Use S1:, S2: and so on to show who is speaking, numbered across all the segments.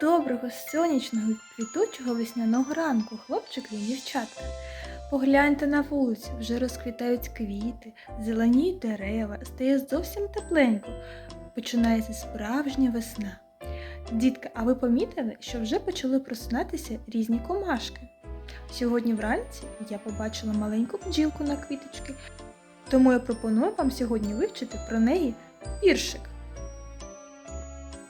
S1: Доброго сонячного квітучого весняного ранку, хлопчики і дівчатка. Погляньте на вулицю, вже розквітають квіти, зеленіють дерева, стає зовсім тепленько. Починається справжня весна. Дітки, а ви помітили, що вже почали просинатися різні комашки? Сьогодні вранці я побачила маленьку бджілку на квіточки, тому я пропоную вам сьогодні вивчити про неї віршик.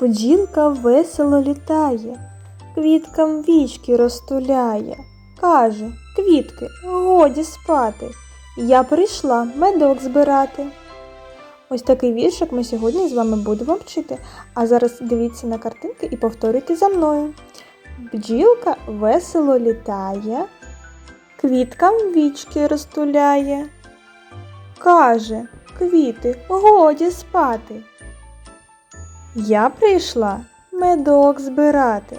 S2: Бджілка весело літає, квіткам вічки розтуляє. Каже, квітки, годі спати. Я прийшла медок збирати. Ось такий віршик ми сьогодні з вами будемо вчити. А зараз дивіться на картинки і повторюйте за мною. Бджілка весело літає, квіткам вічки розтуляє. Каже, квіти, годі спати. Я прийшла медок збирати.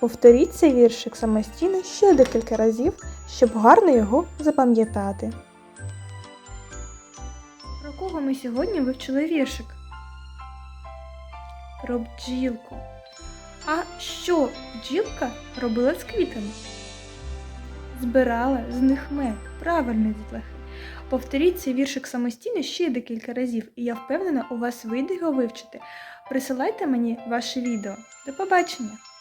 S2: Повторіть цей віршик самостійно ще декілька разів, щоб гарно його запам'ятати.
S1: Про кого ми сьогодні вивчили віршик? Про бджілку. А що бджілка робила з квітами? Збирала з них мед. Правильно, дітлахи. Повторіть цей віршик самостійно ще декілька разів, і я впевнена, у вас вийде його вивчити. Присилайте мені ваше відео. До побачення!